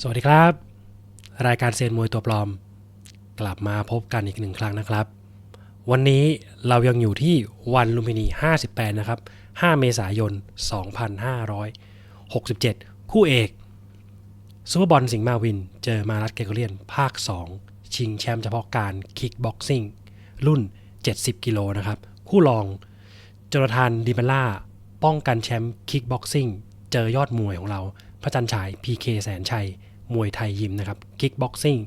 สวัสดีครับ รายการเซียนมวยตัวปลอม กลับมาพบกันอีกหนึ่งครั้งนะครับ วันนี้เรายังอยู่ที่วันลุมพินี 58 นะครับ 5 เมษายน 2567 คู่เอกซูเปอร์บอลสิงห์มาวิน เจอมารัตเกเกเรียน ภาค 2 ชิงแชมป์เฉพาะการคิกบ็อกซิ่งรุ่น 70 กิโลนะครับ คู่รองจนาธานดิเบล่า ป้องกันแชมป์คิกบ็อกซิ่งเจอยอดมวยของเรา พระจันฉาย PK แสนชัย มวยไทยยิมนะครับคิกบ็อกซิ่ง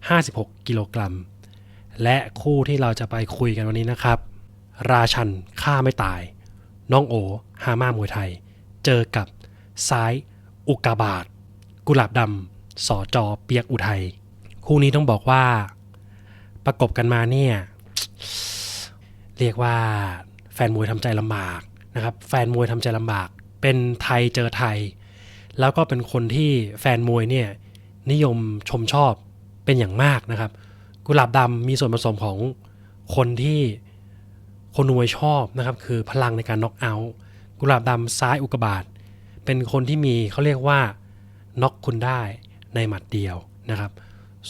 56 กิโลกรัม และคู่ที่เราจะไปคุยกันวันนี้นะครับ ราชันฆ่าไม่ตาย น้องโอฮาม่ามวยไทย เจอกับซ้ายอุกาบาตกุหลาบดำสอจอเปียกอุทัย คู่นี้ต้องบอกว่า ประกบกันมาเนี่ยเรียกว่าแฟนมวยทำใจลำบากนะครับ แฟนมวยทำใจลำบาก เป็นไทยเจอไทย แล้วก็เป็นคนที่แฟนมวยเนี่ยนิยมชมชอบเป็นอย่างมากนะครับ กุหลาบดำมีส่วนผสมของคนที่คนมวยชอบนะครับ คือพลังในการน็อกเอาท์กุหลาบดำซ้ายอุกบาตเป็นคนที่มีเขาเรียกว่าน็อกคุณได้ในหมัดเดียวนะครับ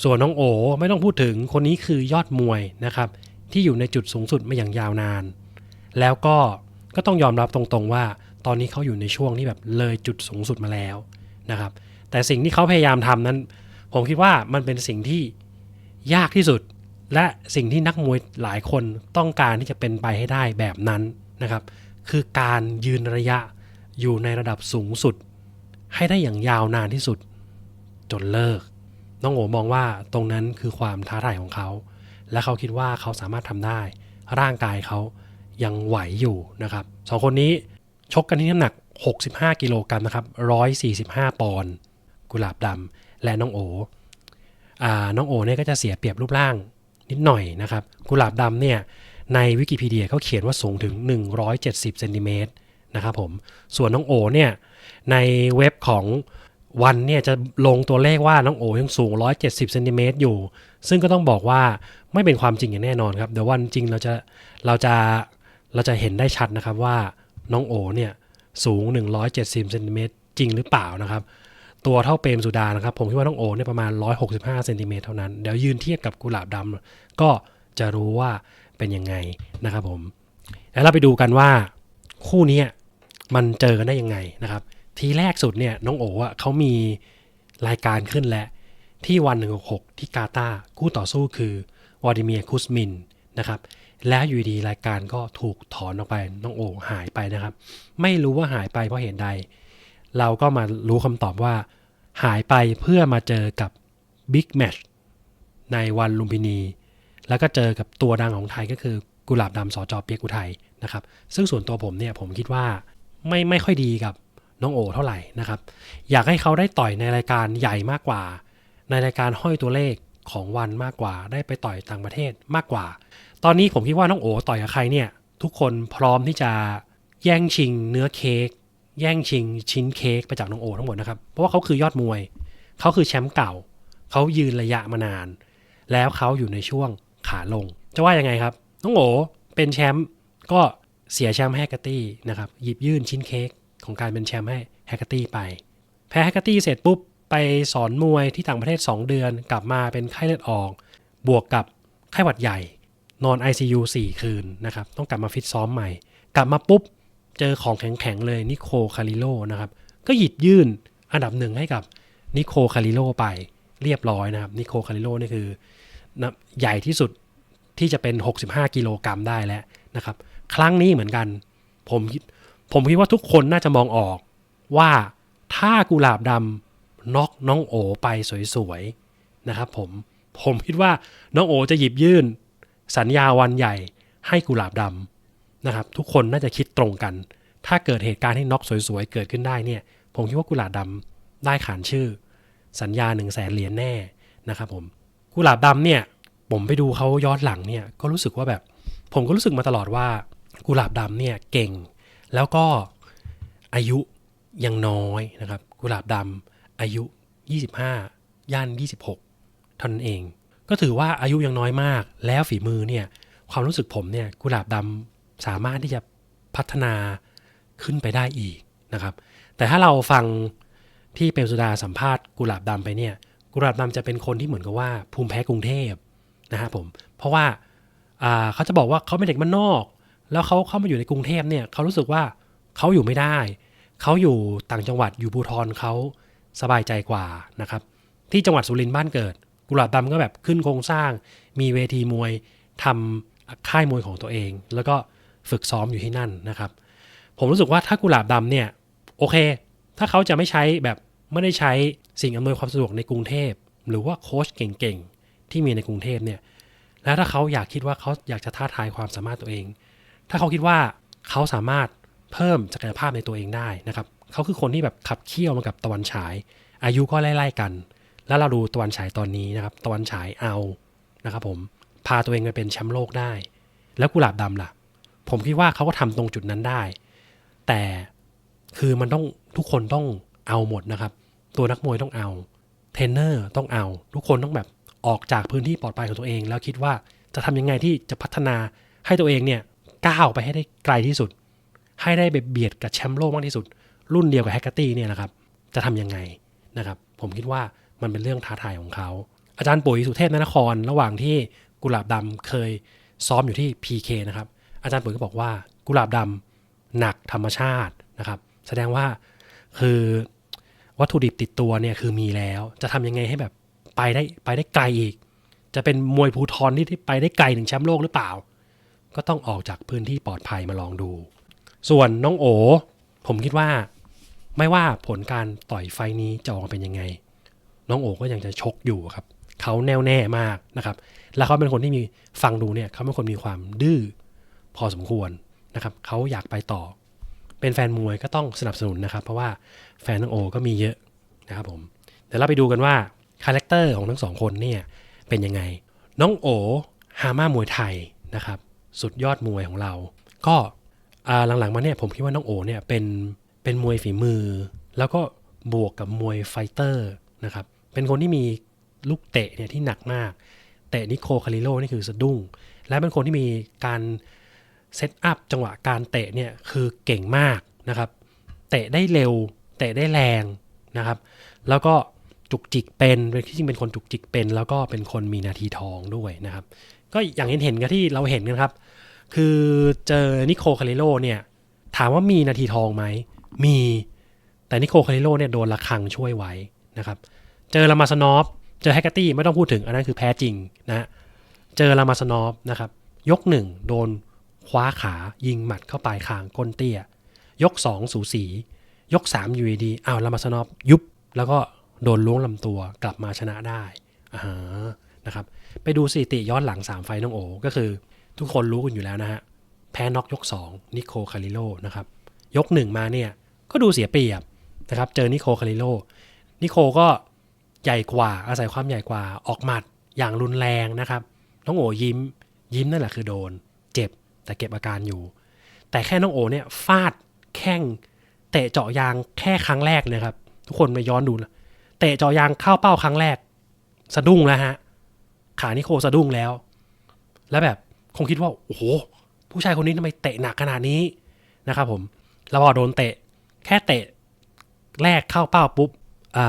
ส่วนน้องโอไม่ต้องพูดถึงคนนี้คือยอดมวยนะครับ ที่อยู่ในจุดสูงสุดมาอย่างยาวนาน แล้วก็ก็ต้องยอมรับตรงๆว่า ตอนนี้เขาอยู่ในช่วงที่แบบเลยจุดสูงสุดมาแล้วนะครับ แต่สิ่งที่เขาพยายามทำนั้น ผมคิดว่ามันเป็นสิ่งที่ยากที่สุด และสิ่งที่นักมวยหลายคนต้องการที่จะเป็นไปให้ได้แบบนั้นนะครับ คือการยืนระยะอยู่ในระดับสูงสุด ให้ได้อย่างยาวนานที่สุด จนเลิก น้องโอมองว่าตรงนั้นคือความท้าทายของเขา และเขาคิดว่าเขาสามารถทำได้ ร่างกายเขายังไหวอยู่นะครับสองคนนี้ ชกกันที่น้ำหนัก 65 กิโลกรัมนะครับ 145 ปอนด์กุหลาบดำและน้องโออ่าน้องโอเนี่ยก็จะเสียเปรียบรูปร่างนิดหน่อยนะครับ กุหลาบดำเนี่ยในวิกิพีเดียเขาเขียนว่าสูงถึง 170เซนติเมตรนะครับผม ส่วนน้องโอเนี่ยในเว็บของวันเนี่ยจะลงตัวเลขว่าน้องโอยังสูง 170เซนติเมตรอยู่ ซึ่งก็ต้องบอกว่าไม่เป็นความจริงอย่างแน่นอนครับ เดี๋ยววันจริงเราจะเราจะเราจะเห็นได้ชัดนะครับว่า น้องโอเนี่ยสูง 170เซนติเมตรจริงหรือเปล่านะครับ ตัวเท่าเปรมสุดานะครับ ผมคิดว่าน้องโอเนี่ยประมาณ 165เซนติเมตรเท่านั้น เดี๋ยวยืนเทียบกับกุหลาบดำก็จะรู้ว่าเป็นยังไงนะครับผมแล้วเราไปดูกันว่าคู่นี้มันเจอกันได้ยังไงนะครับ ทีแรกสุดเนี่ยน้องโออะเขามีรายการขึ้นแล้วที่วัน 166 ที่กาตาร์คู่ต่อสู้คือวลาดิเมียร์คุสมินนะครับ แล้วอยู่ดีรายการก็ถูกถอนออกไปน้องโอหายไปนะครับ ไม่รู้ว่าหายไปเพราะเหตุใด เราก็มารู้คำตอบว่า หายไปเพื่อมาเจอกับบิ๊กแมชในวันลุมพินี แล้วก็เจอกับตัวดังของไทยก็คือกุหลาบดำสอจอเปียกอุทัยนะครับ ซึ่งส่วนตัวผมเนี่ยผมคิดว่าไม่ไม่ค่อยดีกับน้องโอเท่าไหร่นะครับ อยากให้เขาได้ต่อยในรายการใหญ่มากกว่า ในรายการห้อยตัวเลขของวันมากกว่า ได้ไปต่อยต่างประเทศมากกว่า ตอนนี้ผมคิดว่าน้องโอต่อยกับใครเนี่ย ทุกคนพร้อมที่จะแย่งชิงเนื้อเค้กแย่งชิงชิ้นเค้กไปจากน้องโอทั้งหมดนะครับ เพราะว่าเขาคือยอดมวย เขาคือแชมป์เก่า เขายืนระยะมานาน แล้วเขาอยู่ในช่วงขาลง จะว่ายังไงครับ น้องโอเป็นแชมป์ก็เสียแชมป์ให้แฮกเกอร์ตี้นะครับ หยิบยื่นชิ้นเค้กของการเป็นแชมป์ให้แฮกเกอร์ตี้ไป แพ้แฮกเกอร์ตี้เสร็จปุ๊บ ไปสอนมวยที่ต่างประเทศ 2 เดือน กลับมาเป็นไข้เลือดออก บวกกับไข้หวัดใหญ่ นอน ICU 4 คืนนะครับ ต้องกลับมาฟิตซ้อมใหม่ กลับมาปุ๊บ เจอของแข็งๆเลยนิโคคาริโลนะครับ ก็หยิบยื่นอันดับหนึ่งให้กับนิโคคาริโลไปเรียบร้อยนะครับนิโคคาริโลนี่คือนะใหญ่ที่สุดที่จะเป็น 65 กิโลกรัมได้แล้วนะครับ ครั้งนี้เหมือนกัน ผมผมคิดว่าทุกคนน่าจะมองออกว่าถ้ากุหลาบดำน็อกน้องโอไปสวยๆนะครับผมผมคิดว่าน้องโอจะหยิบยื่น สัญญาวันใหญ่ให้กุหลาบดำนะครับ ทุกคนน่าจะคิดตรงกัน ถ้าเกิดเหตุการณ์ที่น็อกสวยๆ เกิดขึ้นได้เนี่ย ผมคิดว่ากุหลาบดำได้ขานชื่อ สัญญา1นึ่งแสนเหรียญแน่นะครับผมกุหลาบดำเนี่ยผมไปดูเขาย้อนหลังเนี่ยก็รู้สึกว่าแบบ ผมก็รู้สึกมาตลอดว่ากุหลาบดำเนี่ยเก่ง แล้วก็อายุยังน้อยนะครับ กุหลาบดำอายุ 25 ย่าน 26 เท่านั้นเอง ก็ถือว่าอายุยังน้อยมาก แล้วฝีมือเนี่ยความรู้สึกผมเนี่ยกุหลาบดำสามารถที่จะพัฒนาขึ้นไปได้อีกนะครับ แต่ถ้าเราฟังที่เปรมสุดาสัมภาษณ์กุหลาบดำไปเนี่ยกุหลาบดำจะเป็นคนที่เหมือนกับว่าภูมิแพ้กรุงเทพนะฮะผมเพราะว่าเขาจะบอกว่าเขาเป็นเด็กบ้านนอก แล้วเขาเข้ามาอยู่ในกรุงเทพเนี่ยเขารู้สึกว่าเขาอยู่ไม่ได้เขาอยู่ต่างจังหวัดอยู่ภูทรเขาสบายใจกว่านะครับ ที่จังหวัดสุรินทร์บ้านเกิด กุหลาบดำก็แบบขึ้นโครงสร้าง มีเวทีมวยทำค่ายมวยของตัวเอง แล้วก็ฝึกซ้อมอยู่ที่นั่นนะครับ ผมรู้สึกว่าถ้ากุหลาบดำเนี่ยโอเค ถ้าเขาจะไม่ใช้แบบไม่ได้ใช้สิ่งอำนวยความสะดวกในกรุงเทพ หรือว่าโค้ชเก่งๆที่มีในกรุงเทพเนี่ยแล้วถ้าเขาอยากคิดว่าเขาอยากจะท้าทายความสามารถตัวเอง ถ้าเขาคิดว่าเขาสามารถเพิ่มศักยภาพในตัวเองได้นะครับ เขาคือคนที่แบบขับเคี่ยวมากับตะวันฉาย อายุก็ไล่ๆกัน แล้วเราดูตะวันฉายตอนนี้นะครับตะวันฉายเอานะครับผมพาตัวเองไปเป็นแชมป์โลกได้ แล้วกุหลาบดำล่ะ ผมคิดว่าเขาก็ทำตรงจุดนั้นได้ แต่คือมันต้องทุกคนต้องเอาหมดนะครับ ตัวนักมวยต้องเอาเทรนเนอร์ต้องเอา ทุกคนต้องแบบออกจากพื้นที่ปลอดภัยของตัวเอง แล้วคิดว่าจะทำยังไงที่จะพัฒนาให้ตัวเองเนี่ยก้าวไปให้ได้ไกลที่สุด ให้ได้ไปเบียดกับแชมป์โลกมากที่สุด รุ่นเดียวกับแฮกเกอร์ตี้เนี่ยนะครับ จะทำยังไงนะครับ ผมคิดว่า มันเป็นเรื่องท้าทายของเขา อาจารย์ปุ๋ยสุเทพนนคร ระหว่างที่กุหลาบดำเคยซ้อมอยู่ที่ PK นะครับ อาจารย์ปุ๋ยก็บอกว่ากุหลาบดำหนักธรรมชาตินะครับ แสดงว่าคือวัตถุดิบติดตัวเนี่ยคือมีแล้ว จะทำยังไงให้แบบไปได้ไปได้ไกลอีก จะเป็นมวยภูทรที่ไปได้ไกลถึงแชมป์โลกหรือเปล่า ก็ต้องออกจากพื้นที่ปลอดภัยมาลองดู ส่วนน้องโอ ผมคิดว่า ไม่ว่าผลการต่อยไฟนี้จะออกมาเป็นยังไง น้องโอก็ยังจะชกอยู่ครับเขาแน่วแน่มากนะครับ แล้วเขาเป็นคนที่มีฟังดูเนี่ยเขาเป็นคนมีความดื้อพอสมควรนะครับเขาอยากไปต่อ เป็นแฟนมวยก็ต้องสนับสนุนนะครับ เพราะว่าแฟนน้องโอก็มีเยอะนะครับผมเดี๋ยวเราไปดูกันว่าคาแรคเตอร์ของทั้งสองคนเนี่ยเป็นยังไง น้องโอฮาม่ามวยไทยนะครับ สุดยอดมวยของเรา ก็หลังๆมาเนี่ยผมคิดว่าน้องโอเนี่ยเป็นเป็นมวยฝีมือ แล้วก็บวกกับมวยไฟเตอร์นะครับ เป็นคนที่มีลูกเตะเนี่ยที่หนักมาก เตะนิโคคาริโลนี่คือสะดุ้ง และเป็นคนที่มีการเซตอัพจังหวะการเตะเนี่ยคือเก่งมากนะครับ เตะได้เร็ว เตะได้แรงนะครับ แล้วก็จุกจิกเป็นเป็นที่จริงเป็นคนจุกจิกเป็น แล้วก็เป็นคนมีนาทีทองด้วยนะครับ ก็อย่างเห็นเห็นกันที่เราเห็นกันครับ คือเจอนิโคคาริโลเนี่ยถามว่ามีนาทีทองไหมมีแต่นิโคคาริโลเนี่ยโดนระคังช่วยไว้นะครับ เจอลามาสนอฟเจอแฮกเกอร์ตี้ไม่ต้องพูดถึง อันนั้นคือแพ้จริงนะเจอลามาสนอฟนะครับ ยกหนึ่งโดนคว้าขายิงหมัดเข้าปลายคางก้นเตี้ย ยก2สูสี ยก3อยู่ดีอ้าวลามาสนอฟยุบ แล้วก็โดนล้วงลำตัวกลับมาชนะได้อ่านะครับ ไปดูสถิติย้อนหลัง 3 ไฟน้องโอ ก็คือ ทุกคนรู้กันอยู่แล้วนะฮะ แพ้น็อกยก 2 นิโคคาริโลนะครับ ยก 1 มาเนี่ย ก็ดูเสียเปรียบนะครับ เจอนิโคคาริโลนิโคก็ ใหญ่กว่าอาศัยความใหญ่กว่าออกหมัดอย่างรุนแรงนะครับ น้องโอยิ้ม ยิ้มนั่นแหละคือโดน เจ็บแต่เก็บอาการอยู่ แต่แค่น้องโอเนี่ยฟาดแข้งเตะเจาะยางแค่ครั้งแรกนะครับ ทุกคนไปย้อนดูนะเตะเจาะยางเข้าเป้าครั้งแรก สะดุ้งแล้วฮะขานิโคสะดุ้งแล้ว แล้วแบบคงคิดว่าโอ้โหผู้ชายคนนี้ทำไมเตะหนักขนาดนี้นะครับผมแล้วพอโดนเตะแค่เตะแรกเข้าเป้าปุ๊บ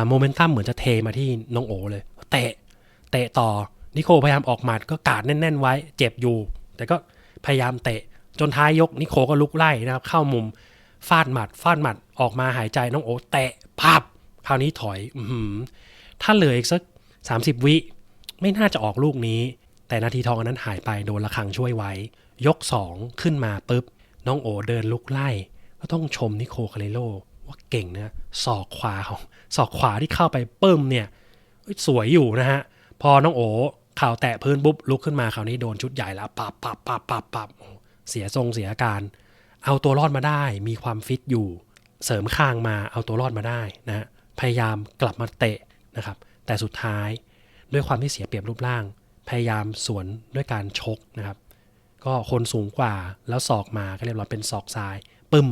โมเมนตัมเหมือนจะเทมาที่น้องโอเลย เตะ เตะต่อ นิโคพยายามออกหมัดก็กาดแน่น ๆ ไว้ เจ็บอยู่ แต่ก็พยายามเตะ จนท้ายยกนิโคก็ลุกไล่นะครับ เข้ามุม ฟาดหมัด ฟาดหมัด ออกมาหายใจน้องโอ เตะพับ คราวนี้ถอย อืถ้าเหลืออีกสัก 30 วิ ไม่น่าจะออกลูกนี้ แต่นาทีทองอันนั้นหายไปโดนระฆังช่วยไว้ ยก 2 ขึ้นมาปุ๊บ น้องโอเดินลุกไล่ ก็ต้องชมนิโคคาริโล ว่าเก่งนะศอกขวาของศอกขวาที่เข้าไปปึ้มเนี่ยสวยอยู่นะฮะ พอน้องโอเข่าวแตะพื้นปุ๊บลุกขึ้นมาคราวนี้โดนชุดใหญ่แล้วปับปับปับปับปับเสียทรงเสียอาการ เอาตัวรอดมาได้ มีความฟิตอยู่ เสริมคางมาเอาตัวรอดมาได้นะฮะพยายามกลับมาเตะนะครับ แต่สุดท้ายด้วยความที่เสียเปรียบรูปร่าง พยายามสวนด้วยการชกนะครับ ก็คนสูงกว่าแล้วศอกมาก็เรียบร้อยเป็นศอกซ้าย ปึ้ม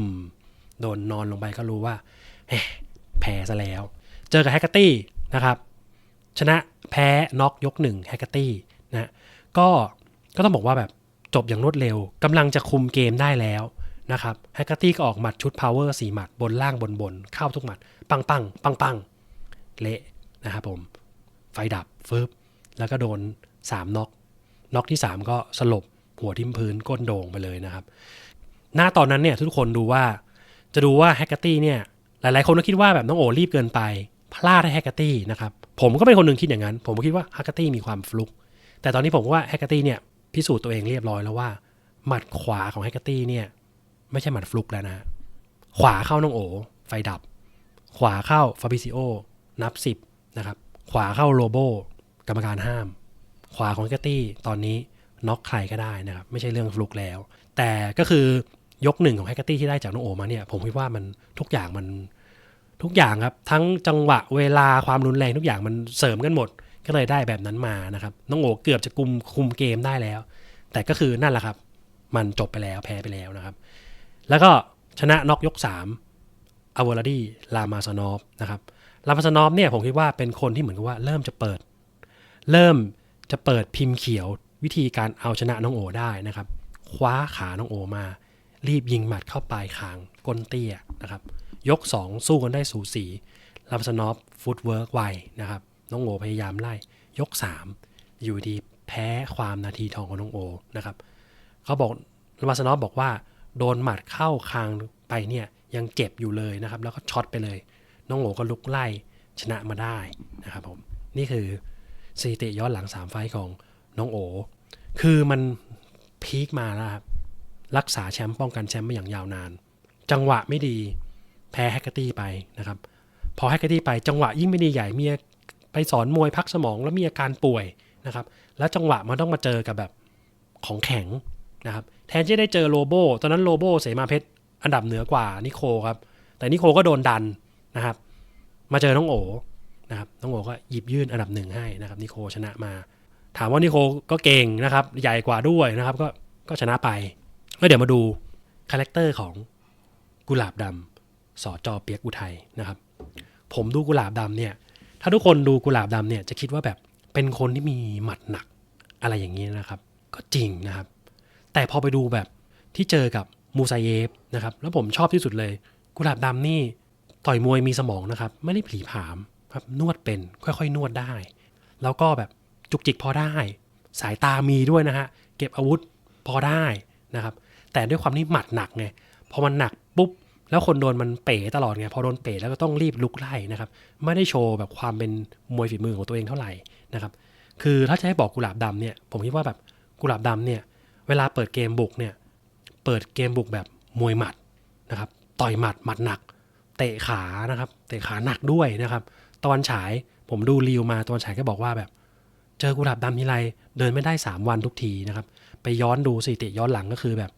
โดนนอนลงไปก็รู้ว่าแพ้ซะแล้ว เจอกับแฮกเกอร์ตี้นะครับ ชนะแพ้น็อกยกหนึ่งแฮกเกอร์ตี้นะก็ก็ต้องบอกว่าแบบจบอย่างรวดเร็วกำลังจะคุมเกมได้แล้วนะครับแฮกเกอร์ตี้ก็ออกหมัดชุด power 4หมัดบนล่างบนบนเข้าทุกหมัด ปังปังปังปังเละนะครับผม ไฟดับฟึบแล้วก็โดน3น็อกน็อกที่ 3 ก็สลบหัวทิ่มพื้นก้นโด่งไปเลยนะครับ หน้าตอนนั้นเนี่ยทุกคนดูว่า จะดูว่าแฮกเกอร์ตี้เนี่ยหลายๆ คนก็คิดว่าแบบน้องโอรีบเกินไป พลาดให้แฮกเกอร์ตี้นะครับผมก็เป็นคนหนึ่งคิดอย่างนั้น ผมก็คิดว่าแฮกเกอร์ตี้มีความฟลุก แต่ตอนนี้ผมว่าแฮกเกอร์ตี้เนี่ยพิสูจน์ตัวเองเรียบร้อยแล้วว่า หมัดขวาของแฮกเกอร์ตี้เนี่ยไม่ใช่หมัดฟลุกแล้วนะขวาเข้าน้องโอไฟดับ ขวาเข้าฟาบิซิโอนับสิบนะครับขวาเข้าโลโบกรรมการห้าม ขวาของแฮกเกอร์ตี้ตอนนี้น็อกใครก็ได้นะครับไม่ใช่เรื่องฟลุกแล้ว แต่ก็คือ ยกหนึ่งของแฮกเกอร์ตี้ที่ได้จากน้องโอมาเนี่ย ผมคิดว่ามันทุกอย่างมันทุกอย่างครับ ทั้งจังหวะเวลาความรุนแรงทุกอย่างมันเสริมกันหมด ก็เลยได้แบบนั้นมานะครับน้องโอเกือบจะคุมคุมเกมได้แล้ว แต่ก็คือนั่นแหละครับ มันจบไปแล้วแพ้ไปแล้วนะครับ แล้วก็ชนะน็อกยก3อาวอลาดีลามาซานอฟนะครับลามาซานอฟเนี่ยผมคิดว่าเป็นคนที่เหมือนกับว่าเริ่มจะเปิด เริ่มจะเปิดพิมพ์เขียววิธีการเอาชนะน้องโอได้นะครับ คว้าขาน้องโอมา รีบยิงหมัดเข้าปลายคางก้นเตี้ยนะครับ ยก 2 สู้กันได้สูสีลามาซานอฟฟุตเวิร์กไวนะครับ น้องโอพยายามไล่ ยก 3 อยู่ดีแพ้ความนาทีทองของน้องโอนะครับเขาบอกลามาซานอฟบอกว่า โดนหมัดเข้าคางไปเนี่ยยังเจ็บอยู่เลยนะครับ แล้วก็ช็อตไปเลย น้องโอก็ลุกไล่ชนะมาได้นะครับผมนี่คือสถิติย้อนหลัง 3 ไฟของน้องโอ คือมันพีคมาแล้วครับ รักษาแชมป์ป้องกันแชมป์มาอย่างยาวนาน จังหวะไม่ดีแพ้แฮกเกอร์ตี้ไปนะครับ พอแฮกเกอร์ตี้ไปจังหวะยิ่งไม่ดีใหญ่มีไปสอนมวยพักสมองแล้วมีอาการป่วยนะครับ แล้วจังหวะมันต้องมาเจอกับแบบของแข็งนะครับ แทนที่ได้เจอโลโบตอนนั้นโลโบเสมาเพชรอันดับเหนือกว่านิโคครับ แต่นิโคก็โดนดันนะครับ มาเจอน้องโอนะครับน้องโอก็หยิบยื่นอันดับหนึ่งให้นะครับนิโคชนะมา ถามว่านิโคก็เก่งนะครับ ใหญ่กว่าด้วยนะครับ ก็ก็ชนะไป แล้วเดี๋ยวมาดูคาแรคเตอร์ของกุหลาบดำสอจอเปียกอุทัยนะครับ ผมดูกุหลาบดำเนี่ย ถ้าทุกคนดูกุหลาบดำเนี่ยจะคิดว่าแบบเป็นคนที่มีหมัดหนักอะไรอย่างนี้นะครับ ก็จริงนะครับ แต่พอไปดูแบบที่เจอกับมูซาเยฟนะครับ แล้วผมชอบที่สุดเลย กุหลาบดำนี่ต่อยมวยมีสมองนะครับ ไม่ได้ผีผามครับนวดเป็นค่อยๆ นวดได้ แล้วก็แบบจุกจิกพอได้ สายตามีด้วยนะฮะเก็บอาวุธพอได้นะครับ แต่ด้วยความที่หมัดหนักไงพอมันหนักปุ๊บ แล้วคนโดนมันเป๋ตลอดไงพอโดนเป๋แล้วก็ต้องรีบลุกไล่นะครับ ไม่ได้โชว์แบบความเป็นมวยฝีมือของตัวเองเท่าไหร่นะครับ คือถ้าจะให้บอกกุหลาบดำเนี่ย ผมคิดว่าแบบกุหลาบดำเนี่ย เวลาเปิดเกมบุกเนี่ย เปิดเกมบุกแบบมวยหมัดนะครับ ต่อยหมัดหมัดหนัก เตะขานะครับ เตะขาหนักด้วยนะครับตอนฉายผมดูรีวมาตอนฉายก็บอกว่าแบบ เจอกุหลาบดำทีไรเดินไม่ได้ 3 วันทุกทีนะครับ ไปย้อนดูสถิติย้อนหลังก็คือแบบ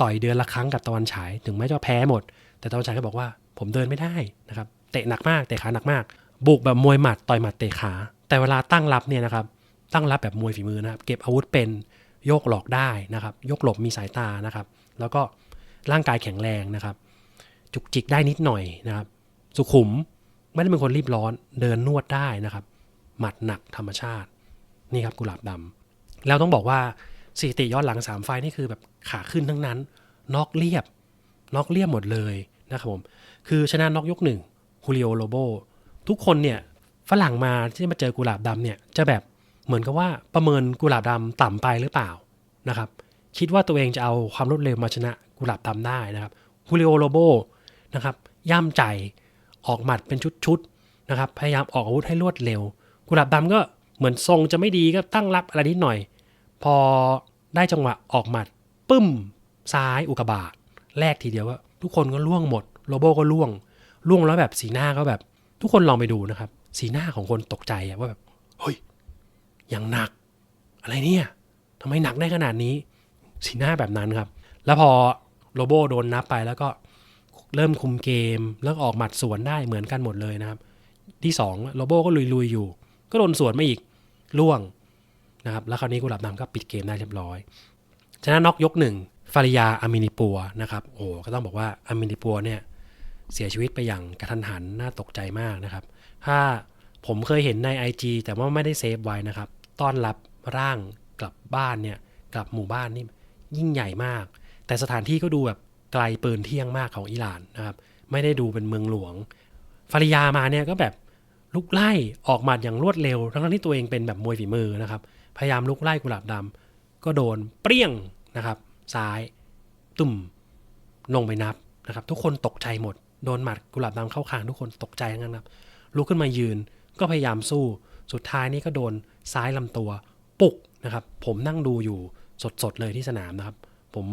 ต่อยเดือนละครั้งกับตะวันฉาย ถึงแม้จะแพ้หมด แต่ตะวันฉายก็บอกว่าผมเดินไม่ได้นะครับ เตะหนักมาก เตะขาหนักมาก บุกแบบมวยหมัด ต่อยหมัดเตะขา แต่เวลาตั้งรับเนี่ยนะครับ ตั้งรับแบบมวยฝีมือนะครับ เก็บอาวุธเป็น โยกหลอกได้นะครับ ยกหลบมีสายตานะครับ แล้วก็ร่างกายแข็งแรงนะครับ จุกจิกได้นิดหน่อยนะครับ สุขุม ไม่ได้เป็นคนรีบร้อน เดินนวดได้นะครับ หมัดหนักธรรมชาติ นี่ครับกุหลาบดำแล้วต้องบอกว่า สถิติย้อนหลัง 3 ไฟนี่คือแบบขาขึ้นทั้งนั้นน็อกเรียบน็อกเรียบหมดเลยนะครับผม คือชนะน็อกยกหนึ่งฮูริโอโลโบทุกคนเนี่ยฝรั่งมาที่มาเจอกุหลาบดำเนี่ยจะแบบเหมือนกับว่าประเมินกุหลาบดำต่ำไปหรือเปล่านะครับ คิดว่าตัวเองจะเอาความรวดเร็วมาชนะกุหลาบดำได้นะครับฮูริโอโลโบนะครับย่ำใจออกหมัดเป็นชุดๆนะครับพยายามออกอาวุธให้รวดเร็ว กุหลาบดำก็เหมือนทรงจะไม่ดีก็ตั้งรับอะไรนิดหน่อย พอได้จังหวะออกหมัดปึ้มซ้ายอุกกาบาตแรกทีเดียวก็ทุกคนก็ล่วงหมดโลโบก็ล่วงล่วงแล้วแบบสีหน้าก็แบบ ทุกคนลองไปดูนะครับ สีหน้าของคนตกใจว่าแบบเฮ้ยยังหนัก อะไรเนี่ยทำไมหนักได้ขนาดนี้ สีหน้าแบบนั้นครับ แล้วพอโลโบโดนนับไปแล้วก็เริ่มคุมเกมแล้วออกหมัดสวนได้เหมือนกันหมดเลยนะครับ ที่สองโลโบก็ลุยๆอยู่ ก็โดนสวนมาอีกล่วง นะครับ แล้วคราวนี้กุหลาบดำก็ปิดเกมได้เรียบร้อย ชนะน็อกยกหนึ่งฟาริยาอามินิปัวนะครับ โอ้ก็ต้องบอกว่าอามินิปัวเนี่ยเสียชีวิตไปอย่างกระทันหันน่าตกใจมากนะครับ ถ้าผมเคยเห็นใน IG แต่ว่าไม่ได้เซฟไว้นะครับ ต้อนรับร่างกลับบ้านเนี่ยกลับหมู่บ้านนี่ยิ่งใหญ่มาก แต่สถานที่ก็ดูแบบไกลปืนเที่ยงมากของอิหร่านนะครับ ไม่ได้ดูเป็นเมืองหลวง ฟาริยามาเนี่ยก็แบบลุกไล่ออกหมัดอย่างรวดเร็ว ทั้งที่ตัวเองเป็นแบบมวยฝีมือนะครับ พยายามลุกไล่กุหลาบดำก็โดนเปรี้ยงนะครับ ซ้ายตุ่มลงไปนับนะครับ ทุกคนตกใจหมด โดนหมัดกุหลาบดำเข้าคางทุกคนตกใจทั้งนั้นครับลุกขึ้นมายืนก็พยายามสู้สุดท้ายนี่ก็โดนซ้ายลำตัวปุกนะครับ ผมนั่งดูอยู่สดๆเลยที่สนามนะครับ ผม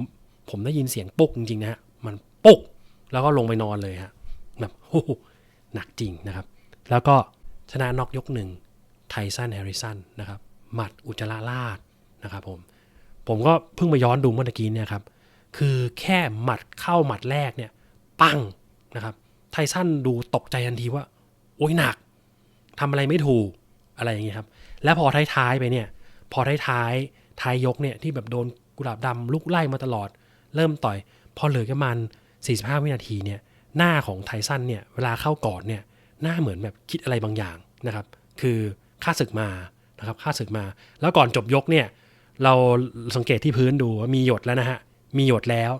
ผมได้ยินเสียงปุกจริงๆนะฮะมันปุกแล้วก็ลงไปนอนเลยฮะแบบโอ้โหหนักจริงนะครับ แล้วก็ชนะน็อกยกหนึ่งไทสันแฮร์ริสันนะครับ หมัดอุจจาระลาดนะครับผมผมก็เพิ่งมาย้อนดูเมื่อกี้เนี่ยครับคือแค่หมัดเข้าหมัดแรกเนี่ย ปังนะครับ ไทสันดูตกใจทันทีว่า โอ้ยหนักทำอะไรไม่ถูกอะไรอย่างเงี้ยครับ แล้วพอท้ายๆไปเนี่ย พอท้ายๆท้ายยกเนี่ยที่แบบโดนกุหลาบดำลุกไล่มาตลอด เริ่มต่อย พอเหลือแค่มัน 45 วินาทีเนี่ย หน้าของไทสันเนี่ย เวลาเข้ากอดเนี่ย หน้าเหมือนแบบคิดอะไรบางอย่างนะครับ คือค่าศึกมา นะครับค่าศึกมา แล้วก่อนจบยกเนี่ยเราสังเกตที่พื้นดูว่ามีหยดแล้วนะฮะมีหยดแล้ว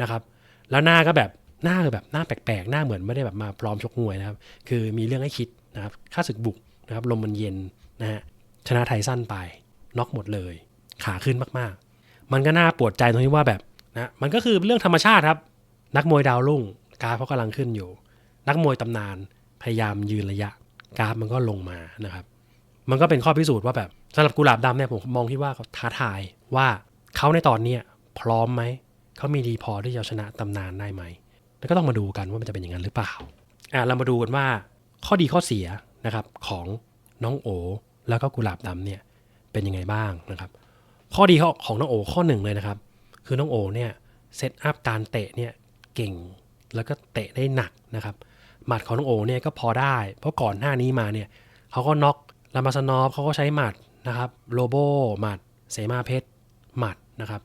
นะครับแล้วหน้าก็แบบหน้าคือแบบหน้าแปลกๆ หน้าเหมือนไม่ได้แบบมาพร้อมชกมวยนะครับ คือมีเรื่องให้คิดนะครับค่าศึกบุกนะครับลมมันเย็นนะฮะชนะไทยสั้นไปน็อกหมดเลย ขาขึ้นมากๆ มันก็น่าปวดใจตรงที่ว่าแบบนะมันก็คือเรื่องธรรมชาติครับ นักมวยดาวรุ่งกราฟเขากำลังขึ้นอยู่ นักมวยตำนานพยายามยืนระยะกราฟมันก็ลงมานะครับ มันก็เป็นข้อพิสูจน์ว่าแบบสำหรับกุหลาบดำเนี่ยผมมองที่ว่าเขาท้าทายว่าเขาในตอนเนี้ยพร้อมไหมเขามีดีพอที่จะชนะตำนานได้ไหมแล้วก็ต้องมาดูกันว่ามันจะเป็นอย่างนั้นหรือเปล่าอะเรามาดูกันว่าข้อดีข้อเสียนะครับของน้องโอ แล้วก็กุหลาบดำเนี่ยเป็นยังไงบ้างนะครับ ข้อดีของน้องโอข้อหนึ่งเลยนะครับ คือน้องโอเนี่ยเซตอัพการเตะเนี่ยเก่งแล้วก็เตะได้หนักนะครับหมัดของน้องโอเนี่ยก็พอได้ เพราะก่อนหน้านี้มาเนี่ยเขาก็น็อก ลามาสนอฟเขาก็ใช้หมัดนะครับโลโบหมัด เสมาเพชรหมัดนะครับ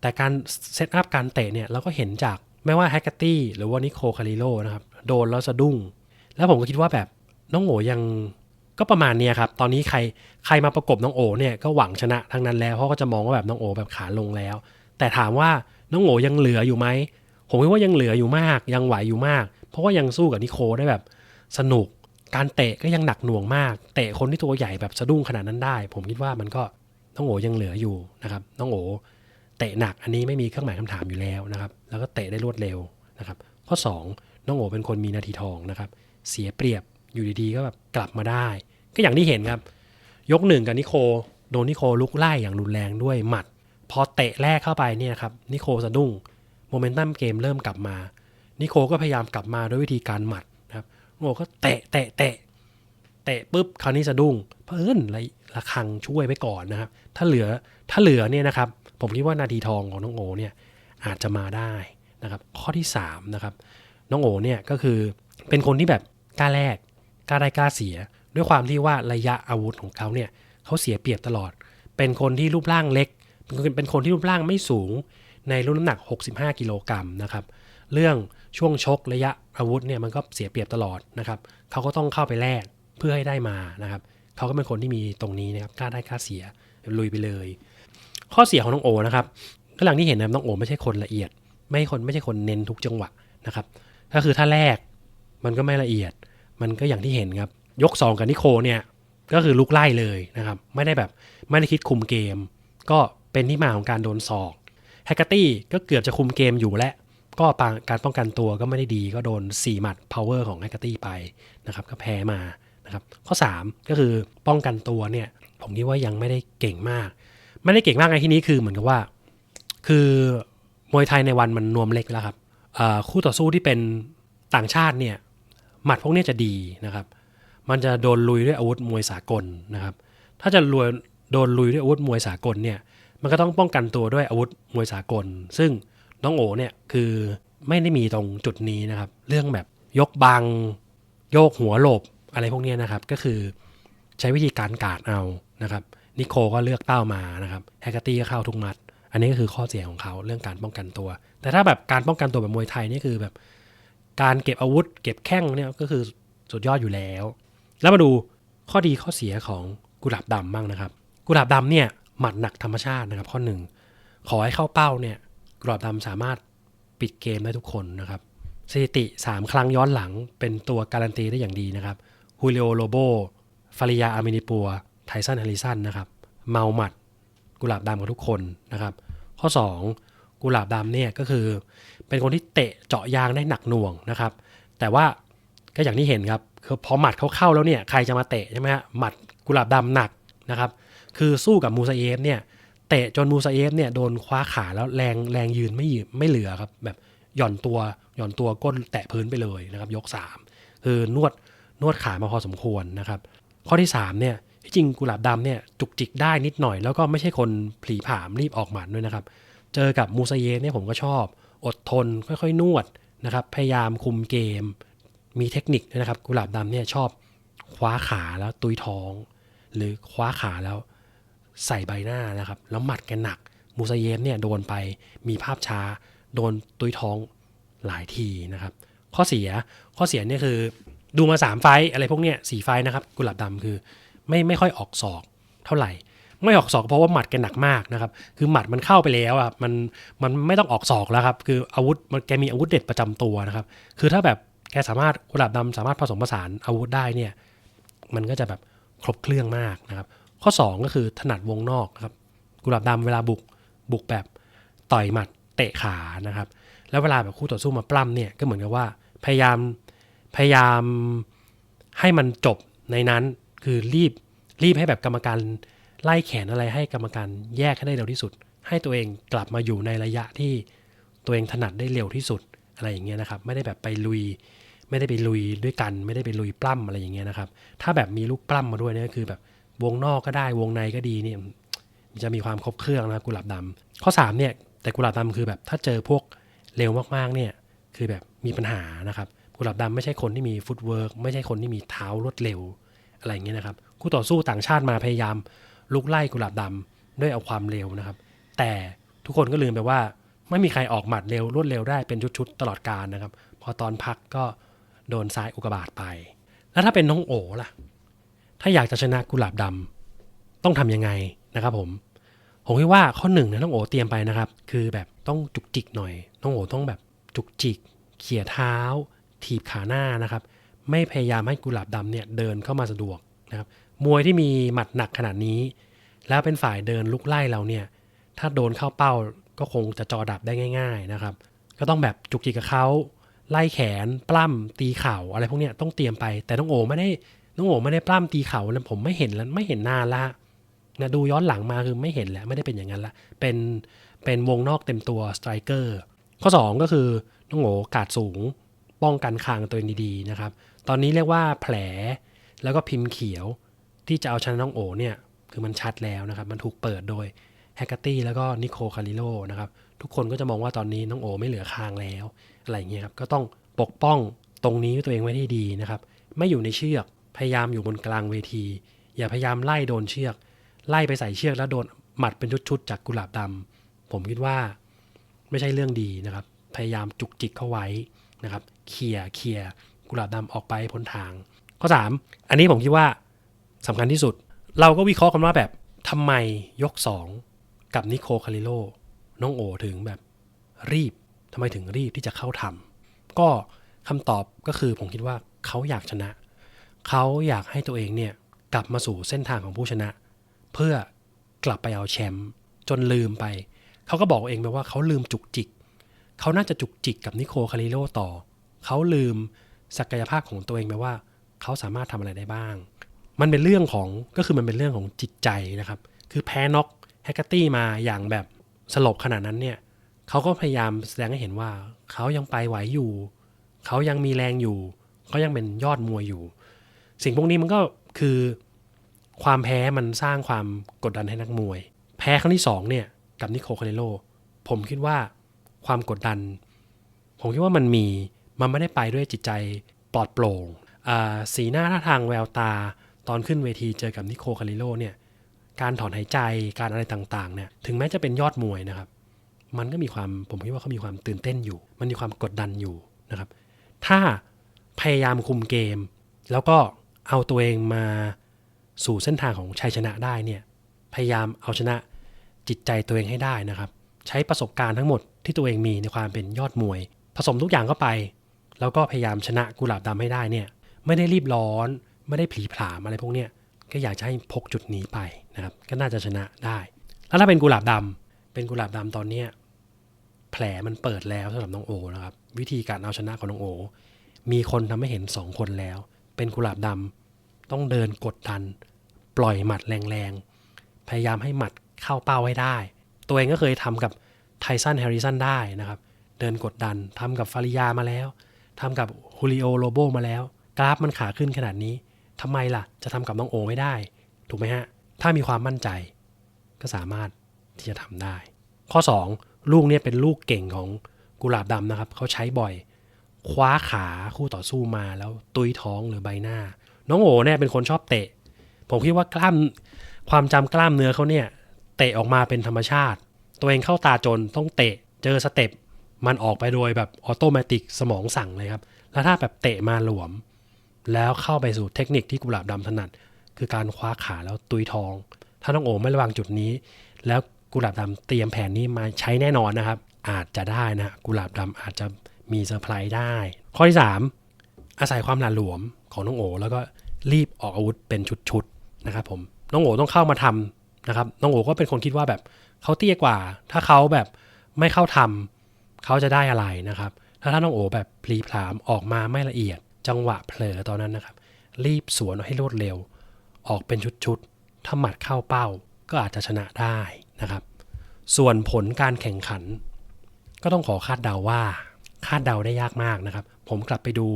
แต่การเซตอัพการเตะเนี่ยเราก็เห็นจากไม่ว่าแฮกเกอร์ตี้หรือว่านิโคคาริโลนะครับ โดนแล้วสะดุ้ง แล้วผมก็คิดว่าแบบน้องโอยังก็ประมาณนี้ครับ ตอนนี้ใครใครมาประกบน้องโอเนี่ยก็หวังชนะทั้งนั้นแล้ว เพราะก็จะมองว่าแบบน้องโอแบบขาลงแล้ว แต่ถามว่าน้องโอยังเหลืออยู่ไหม ผมคิดว่ายังเหลืออยู่มาก ยังไหวอยู่มาก เพราะว่ายังสู้กับนิโคได้แบบสนุก การเตะก็ยังหนักหน่วงมาก เตะคนที่ตัวใหญ่แบบสะดุ้งขนาดนั้นได้ ผมคิดว่ามันก็น้องโอยังเหลืออยู่นะครับน้องโอเตะหนักอันนี้ไม่มีเครื่องหมายคำถามอยู่แล้วนะครับ แล้วก็เตะได้รวดเร็วนะครับ ข้อ 2 น้องโอเป็นคนมีนาทีทองนะครับ เสียเปรียบอยู่ดีๆ ก็แบบกลับมาได้ ก็อย่างที่เห็นครับ ยกหนึ่งกับนิโคโดนนิโคลุกไล่อย่างรุนแรงด้วยหมัด พอเตะแรกเข้าไปเนี่ยครับนิโคสะดุ้งโมเมนตัมเกมเริ่มกลับมานิโคก็พยายามกลับมาด้วยวิธีการหมัด โง่ก็เตะเตะเตะเตะปุ๊บคราวนี้สะดุ้งเพิ่นระระคังช่วยไปก่อนนะครับ ถ้าเหลือถ้าเหลือเนี่ยนะครับ ผมคิดว่านาทีทองของน้องโอเนี่ยอาจจะมาได้นะครับ ข้อที่3นะครับน้องโอเนี่ยก็คือเป็นคนที่แบบกล้าแลกกล้าได้กล้าเสีย ด้วยความที่ว่าระยะอาวุธของเขาเนี่ยเขาเสียเปรียบตลอด เป็นคนที่รูปร่างเล็ก เป็นคนเป็นคนที่รูปร่างไม่สูงในรุ่นน้ำหนัก 65 กิโลกรัมนะครับ เรื่อง ช่วงชกระยะอาวุธเนี่ยมันก็เสียเปรียบตลอดนะครับเขาก็ต้องเข้าไปแลกเพื่อให้ได้มานะครับเขาก็เป็นคนที่มีตรงนี้นะครับกล้าได้กล้าเสียลุยไปเลย ข้อเสียของน้องโอนะครับก็หลังที่เห็นนะน้องโอไม่ใช่คนละเอียด ไม่คนไม่ใช่คนเน้นทุกจังหวะนะครับก็คือถ้าแรกมันก็ไม่ละเอียด มันก็อย่างที่เห็นครับยก 2 กับนิโคเนี่ยก็คือลุกไล่เลยนะครับ ไม่ได้แบบไม่ได้คิดคุมเกม ก็เป็นที่มาของการโดนศอกแฮกเกอร์ตี้ก็เกือบจะคุมเกมอยู่แล้ว ก็ปาการป้องกันตัวก็ไม่ได้ดีก็โดน 4 หมัด power ของแฮกเกอร์ตี้ไปนะครับก็แพ้มานะครับข้อ 3 ก็คือป้องกันตัวเนี่ยผมคิดว่ายังไม่ได้เก่งมาก ไม่ได้เก่งมากในที่นี้คือเหมือนกับว่า คือมวยไทยในวันมันนวมเล็กแล้วครับคู่ต่อสู้ที่เป็นต่างชาติเนี่ยหมัดพวกนี้จะดีนะครับ มันจะโดนลุยด้วยอาวุธมวยสากลนะครับ ถ้าจะลุยโดนลุยด้วยอาวุธมวยสากลเนี่ยมันก็ต้องป้องกันตัวด้วยอาวุธมวยสากล ซึ่ง น้องโอเนี่ยคือไม่ได้มีตรงจุดนี้นะครับ เรื่องแบบยกบัง โยกหัวหลบอะไรพวกนี้นะครับ ก็คือใช้วิธีการกาดเอานะครับ นิโคก็เลือกเป้ามานะครับแฮกเกอร์ตี้ก็เข้าทุกมัด อันนี้ก็คือข้อเสียของเขาเรื่องการป้องกันตัว แต่ถ้าแบบการป้องกันตัวแบบมวยไทยนี่คือแบบ การเก็บอาวุธ เก็บแข้งเนี่ยก็คือสุดยอดอยู่แล้ว แล้วมาดูข้อดีข้อเสียของกุหลาบดำบ้างนะครับ กุหลาบดำเนี่ยหมัดหนักธรรมชาตินะครับ ข้อหนึ่งขอให้เข้าเป้าเนี่ย กุหลาบดำสามารถปิดเกมได้ทุกคนนะครับสถิติ 3 ครั้งย้อนหลังเป็นตัวการันตีได้อย่างดีนะครับฮูลิโอโลโบฟาริยาอามินิปัวไทสันฮาริสันนะครับเมาหมัด กุหลาบดำกับทุกคนนะครับ ข้อ 2 กุหลาบดำเนี่ยก็คือ เป็นคนที่เตะเจาะยางได้หนักหน่วงนะครับ แต่ว่าก็อย่างที่เห็นครับคือพอหมัดเขาเข้าแล้วเนี่ยใครจะมาเตะใช่ไหมฮะหมัดกุหลาบดำหนักนะครับ คือสู้กับมูซาเอฟเนี่ย ตะจนมูซาเอฟเนี่ยโดนคว้าขาแล้วแรงแรงยืนไม่ยืนไม่เหลือครับ แบบหย่อนตัวหย่อนตัวก้นแตะพื้นไปเลยนะครับ ยก 3 คือนวดนวดขามาพอสมควรนะครับ ข้อที่3เนี่ยที่จริงกุหลาบดำเนี่ยจุกจิกได้นิดหน่อย แล้วก็ไม่ใช่คนผลีผามรีบออกหมัดด้วยนะครับ เจอกับมูซาเยฟเนี่ยผมก็ชอบ อดทนค่อยๆ นวดนะครับพยายามคุมเกม มีเทคนิคด้วยนะครับ กุหลาบดำเนี่ยชอบคว้าขาแล้วตุยท้อง หรือคว้าขาแล้ว ใส่ใบหน้านะครับ แล้วหมัดแกหนัก มูซาเยฟเนี่ยโดนไปมีภาพช้า โดนตุยท้องหลายทีนะครับ ข้อเสียข้อเสียเนี่ยคือดูมา 3 ไฟอะไรพวกเนี้ยสีไฟนะครับกุหลาบดำคือไม่ไม่ค่อยออกศอกเท่าไหร่ ไม่ออกศอกเพราะว่าหมัดแกหนักมากนะครับ คือหมัดมันเข้าไปแล้วอะมันมันไม่ต้องออกศอกแล้วครับ คืออาวุธมันแกมีอาวุธเด็ดประจำตัวนะครับ คือถ้าแบบแกสามารถกุหลาบดำสามารถผสมผสานอาวุธได้เนี่ยมันก็จะแบบครบเครื่องมากนะครับ ข้อ 2 ก็คือถนัดวงนอกครับกุหลาบดำเวลาบุกบุกแบบต่อยหมัดเตะขานะครับ แล้วเวลาแบบคู่ต่อสู้มาปล้ำเนี่ยก็เหมือนกับว่าพยายามพยายามให้มันจบในนั้นคือรีบรีบให้แบบกรรมการไล่แขนอะไรให้กรรมการแยกให้ได้เร็วที่สุด ให้ตัวเองกลับมาอยู่ในระยะที่ตัวเองถนัดได้เร็วที่สุดอะไรอย่างเงี้ยนะครับ ไม่ได้แบบไปลุย ไม่ได้ไปลุยด้วยกัน ไม่ได้ไปลุยปล้ำอะไรอย่างเงี้ยนะครับ ถ้าแบบมีลูกปล้ำมาด้วยเนี่ยคือแบบ วงนอกก็ได้วงในก็ดีเนี่ยจะมีความครบเครื่องนะกุหลาบดำข้อ3เนี่ยแต่กุหลาบดำคือแบบถ้าเจอพวกเร็วมากๆเนี่ยคือแบบมีปัญหานะครับกุหลาบดำไม่ใช่คนที่มีฟุตเวิร์กไม่ใช่คนที่มีเท้ารวดเร็วอะไรอย่างเงี้ยนะครับคู่ต่อสู้ต่างชาติมาพยายามลุกไล่กุหลาบดำด้วยเอาความเร็วนะครับ แต่ทุกคนก็ลืมไปว่า ไม่มีใครออกหมัดเร็วรวดเร็วได้เป็นชุดๆตลอดการนะครับ พอตอนพักก็โดนซ้ายอุกกาบาตไป แล้วถ้าเป็นน้องโอล่ะ ถ้าอยากจะชนะกุหลาบดำต้องทำยังไงนะครับผม ผมคิดว่าข้อหนึ่งเนี่ยน้องโอเตรียมไปนะครับ คือแบบต้องจุกจิกหน่อย น้องโอต้องแบบจุกจิก เขี่ยเท้า ถีบขาหน้านะครับ ไม่พยายามให้กุหลาบดำเนี่ยเดินเข้ามาสะดวกนะครับ มวยที่มีหมัดหนักขนาดนี้ แล้วเป็นฝ่ายเดินลุกไล่เราเนี่ย ถ้าโดนเข้าเป้าก็คงจะจอดับได้ง่าย ๆนะครับ ก็ต้องแบบจุกจิกกับเขาไล่แขน ปล้ำตีเข่าอะไรพวกเนี้ยต้องเตรียมไป แต่น้องโอไม่ได้ น้องโอไม่ได้ปล้ำตีเข่าแล้วผมไม่เห็นแล้วไม่เห็นนานละนะดูย้อนหลังมาคือไม่เห็นแล้วไม่ได้เป็นอย่างนั้นละเป็นเป็นวงนอกเต็มตัวสไตรเกอร์ข้อ 2 ก็คือน้องโอกาดสูงป้องกันคางตัวเองดีๆนะครับ ตอนนี้เรียกว่าแผลแล้วก็พิมพ์เขียวที่จะเอาชนะน้องโอเนี่ยคือมันชัดแล้วนะครับ มันถูกเปิดโดยแฮกเกอร์ตี้แล้วก็นิโคคาริโลนะครับ ทุกคนก็จะมองว่าตอนนี้น้องโอไม่เหลือคางแล้ว อะไรอย่างเงี้ยครับ ก็ต้องปกป้องตรงนี้ตัวเองไว้ให้ดีนะครับ ไม่อยู่ในเชือก พยายามอยู่บนกลางเวที อย่าพยายามไล่โดนเชือก ไล่ไปใส่เชือกแล้วโดนหมัดเป็นชุดๆจากกุหลาบดำผมคิดว่าไม่ใช่เรื่องดีนะครับ พยายามจุกจิกเข้าไว้นะครับเคลียร์เคลียร์กุหลาบดำออกไปพ้นทาง ข้อ 3 อันนี้ผมคิดว่าสำคัญที่สุด เราก็วิเคราะห์กันว่าแบบทำไมยก 2 กับนิโคคาริโลน้องโอถึงแบบรีบทำไมถึงรีบที่จะเข้าทำก็คำตอบก็คือผมคิดว่าเขาอยากชนะ เขาอยากให้ตัวเองเนี่ยกลับมาสู่เส้นทางของผู้ชนะ เพื่อกลับไปเอาแชมป์จนลืมไป เขาก็บอกเองไปว่าเขาลืมจุกจิก เขาน่าจะจุกจิกกับนิโคคาริโลต่อ เขาลืมศักยภาพของตัวเองไปว่า เขาสามารถทำอะไรได้บ้าง มันเป็นเรื่องของก็คือมันเป็นเรื่องของจิตใจนะครับ คือแพ้น็อกแฮกเกอร์ตี้มาอย่างแบบสลบขนาดนั้นเนี่ยเขาก็พยายามแสดงให้เห็นว่า เขายังไปไหวอยู่ เขายังมีแรงอยู่ เขายังเป็นยอดมวยอยู่ สิ่งพวกนี้มันก็คือความแพ้มันสร้างความกดดันให้นักมวย แพ้ครั้งที่สองเนี่ยกับนิโคคาเนโล ผมคิดว่าความกดดัน ผมคิดว่ามันมีมันไม่ได้ไปด้วยจิตใจปลอดโปร่งสีหน้าท่าทางแววตาตอนขึ้นเวทีเจอกับนิโคคาริโลเนี่ยการถอนหายใจการอะไรต่างๆเนี่ยถึงแม้จะเป็นยอดมวยนะครับ มันก็มีความผมคิดว่าเขามีความตื่นเต้นอยู่ มันมีความกดดันอยู่นะครับ ถ้าพยายามคุมเกม แล้วก็ เอาตัวเองมาสู่เส้นทางของชัยชนะได้เนี่ยพยายามเอาชนะจิตใจตัวเองให้ได้นะครับ ใช้ประสบการณ์ทั้งหมดที่ตัวเองมีในความเป็นยอดมวย ผสมทุกอย่างเข้าไป แล้วก็พยายามชนะกุหลาบดำให้ได้เนี่ยไม่ได้รีบร้อน ไม่ได้ผีผลามอะไรพวกเนี้ยก็อยากจะให้พกจุดนี้ไปนะครับ ก็น่าจะชนะได้ แล้วถ้าเป็นกุหลาบดำเป็นกุหลาบดำตอนเนี้ยแผลมันเปิดแล้วสำหรับน้องโอนะครับ วิธีการเอาชนะของน้องโอ มีคนทำให้เห็นสองคนแล้ว เป็นกุหลาบดำต้องเดินกดดัน ปล่อยหมัดแรงๆ พยายามให้หมัดเข้าเป้าให้ได้ ตัวเองก็เคยทำกับไทสันแฮร์ริสันได้นะครับ เดินกดดันทำกับฟาริยามาแล้วทำกับฮูริโอโลโบมาแล้ว กราฟมันขาขึ้นขนาดนี้ทำไมล่ะ จะทำกับน้องโอไม่ได้ ถูกไหมฮะ ถ้ามีความมั่นใจ ก็สามารถที่จะทำได้ ข้อ 2 ลูกเนี่ยเป็นลูกเก่งของกุหลาบดำนะครับเขาใช้บ่อย คว้าขาคู่ต่อสู้มาแล้วตุยท้องหรือใบหน้า น้องโอเนี่ยเป็นคนชอบเตะ ผมคิดว่ากล้ามความจำกล้ามเนื้อเขาเนี่ย เตะออกมาเป็นธรรมชาติ ตัวเองเข้าตาจนต้องเตะเจอสเต็ปมันออกไปโดยแบบออโตเมติกสมองสั่งเลยครับ แล้วถ้าแบบเตะมาหลวม แล้วเข้าไปสู่เทคนิคที่กุหลาบดำถนัด คือการคว้าขาแล้วตุยทอง ถ้าน้องโอไม่ระวังจุดนี้ แล้วกุหลาบดำเตรียมแผนนี้มาใช้แน่นอนนะครับ อาจจะได้นะกุหลาบดำอาจจะ มีเซอร์ไพรส์ได้ ข้อที่ 3 อาศัยความหละหลวมของน้องโอแล้วก็รีบออกอาวุธเป็นชุดๆนะครับผมน้องโอต้องเข้ามาทำนะครับน้องโอก็เป็นคนคิดว่าแบบเขาเตี้ยกว่า ถ้าเขาแบบไม่เข้าทำเขาจะได้อะไรนะครับถ้าท่านน้องโอแบบพลีพรามออกมาไม่ละเอียด จังหวะเผลอตอนนั้นนะครับ รีบสวนให้รวดเร็ว ออกเป็นชุดๆถ้าหมัดเข้าเป้าก็อาจจะชนะได้นะครับ ส่วนผลการแข่งขัน ก็ต้องขอคาดเดาว่า คาดเดาได้ยากมากนะครับ ผมกลับไปดู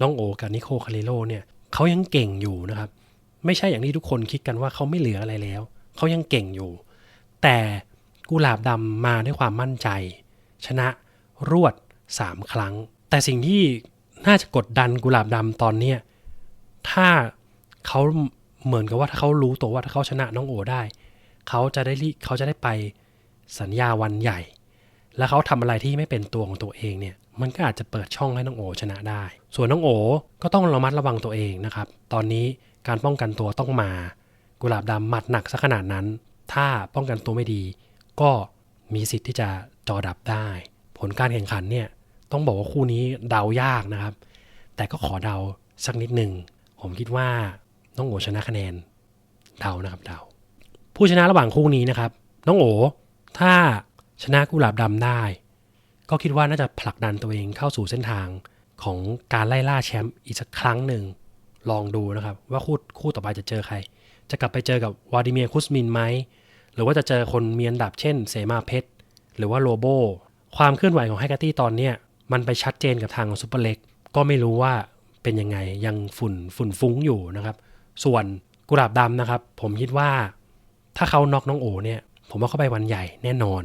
น้องโอกับนิโคคาริโลเนี่ยเขายังเก่งอยู่นะครับ ไม่ใช่อย่างที่ทุกคนคิดกันว่าเขาไม่เหลืออะไรแล้ว เขายังเก่งอยู่ แต่กุหลาบดำมาด้วยความมั่นใจ ชนะรวด 3 ครั้ง แต่สิ่งที่น่าจะกดดันกุหลาบดำตอนเนี้ถ้าเขาเหมือนกับว่าถ้าเขารู้ตัวว่าถ้าเขาชนะน้องโอได้ เขาจะได้เขาจะได้ไปสัญญาวันใหญ่ แล้วเขาทำอะไรที่ไม่เป็นตัวของตัวเองเนี่ยมันก็อาจจะเปิดช่องให้น้องโอชนะได้ ส่วนน้องโอก็ต้องระมัดระวังตัวเองนะครับ ตอนนี้การป้องกันตัวต้องมา กุหลาบดำหมัดหนักซะขนาดนั้น ถ้าป้องกันตัวไม่ดี ก็มีสิทธิ์ที่จะจอดับได้ ผลการแข่งขันเนี่ยต้องบอกว่าคู่นี้เดายากนะครับ แต่ก็ขอเดาสักนิดหนึ่ง ผมคิดว่าน้องโอชนะคะแนน เดานะครับเดา ผู้ชนะระหว่างคู่นี้นะครับ น้องโอถ้า ชนะกุหลาบดำได้ ก็คิดว่าน่าจะผลักดันตัวเองเข้าสู่เส้นทางของการไล่ล่าแชมป์อีกสักครั้งหนึ่งลองดูนะครับ ว่าคู่คู่ต่อไปจะเจอใคร จะกลับไปเจอกับวลาดิเมียร์คุสมินไหม หรือว่าจะเจอคนมีอันดับเช่นเสมาเพชรหรือว่าโลโบ ความเคลื่อนไหวของไฮกาตี้ตอนเนี้ยมันไปชัดเจนกับทางของซุปเปอร์เล็กก็ไม่รู้ว่าเป็นยังไงยังฝุ่นฝุ่นฟุ้งอยู่นะครับ ส่วนกุหลาบดำนะครับ ผมคิดว่า ถ้าเขาน็อกน้องโอเนี่ย ผมว่าเขาไปวันใหญ่แน่นอน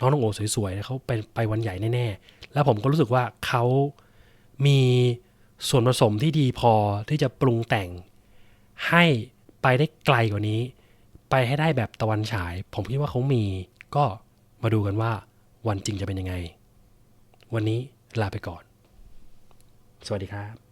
น้องน้องโอสวยๆเขาไปไปวันใหญ่แน่ๆ แล้วผมก็รู้สึกว่าเขามีส่วนผสมที่ดีพอที่จะปรุงแต่ง ให้ไปได้ไกลกว่านี้ ไปให้ได้แบบตะวันฉาย ผมคิดว่าเขามีก็มาดูกันว่าวันจริงจะเป็นยังไง วันนี้ลาไปก่อน สวัสดีครับ